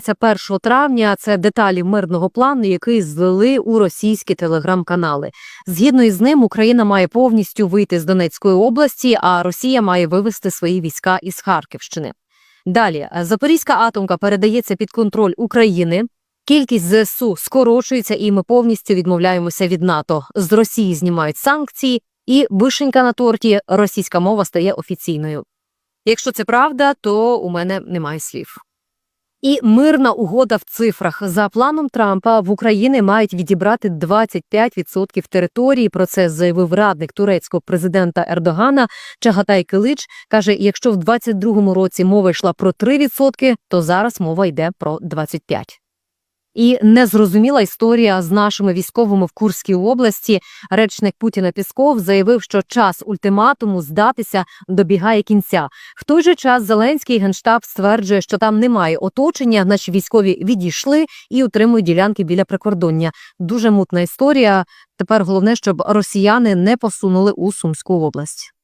Це 1 травня. Це деталі мирного плану, який злили у російські телеграм-канали. Згідно із ним, Україна має повністю вийти з Донецької області, а Росія має вивести свої війська із Харківщини. Далі Запорізька атомка передається під контроль України. Кількість ЗСУ скорочується, і ми повністю відмовляємося від НАТО. З Росії знімають санкції, і вишенька на торті російська мова стає офіційною. Якщо це правда, то у мене немає слів. І мирна угода в цифрах за планом Трампа в Україні мають відібрати 25% території. Про це заявив радник турецького президента Ердогана Чагатай Килич. каже: якщо в 22-му році мова йшла про 3%, то зараз мова йде про 25%. І незрозуміла історія з нашими військовими в Курській області. Речник Путіна Пісков заявив, що час ультиматуму здатися добігає кінця. В той же час Зеленський генштаб стверджує, що там немає оточення. Наші військові відійшли і утримують ділянки біля прикордоння. Дуже мутна історія. Тепер головне, щоб росіяни не посунули у Сумську область.